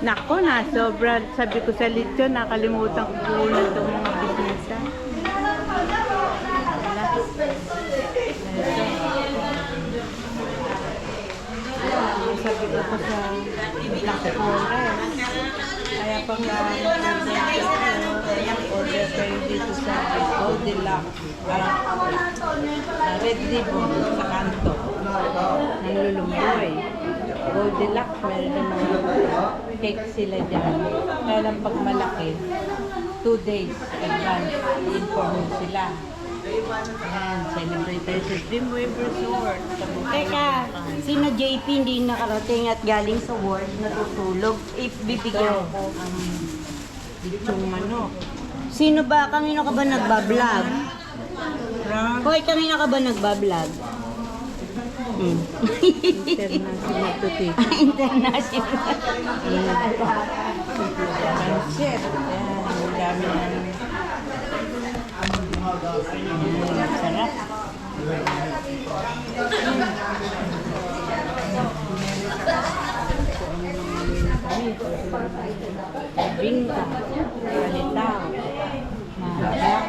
Nako na, sobra. Sabi ko sa lechon, nakalimutan ko punan itong mga bisnesa. Sabi ko pa sa Black Forest. Kaya pag order kayo dito sa Goldilocks. Ah, ah, Red Ribbon sa kanto ng Lulumboy. Goldilocks, meron ng mga cake sila dyan. Kaya lang pag malaki, two days advance, inform sila. Ayan, celebrate sa Dreamwave Resort. Teka, sino JP hindi nakarating at galing sa work, natutulog, if bibigyan ko. ang lechong manok. Sino ba, kanino ka ba nagbablog? Hoy, kanino ka ba nagbablog? Hmm. International to take. International. Ayan, ang dami ng... Sarap. Bingka, kalitaw, mahagak,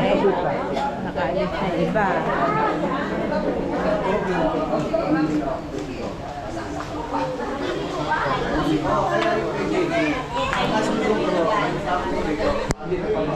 eh, nakaalis na iba. Amiga,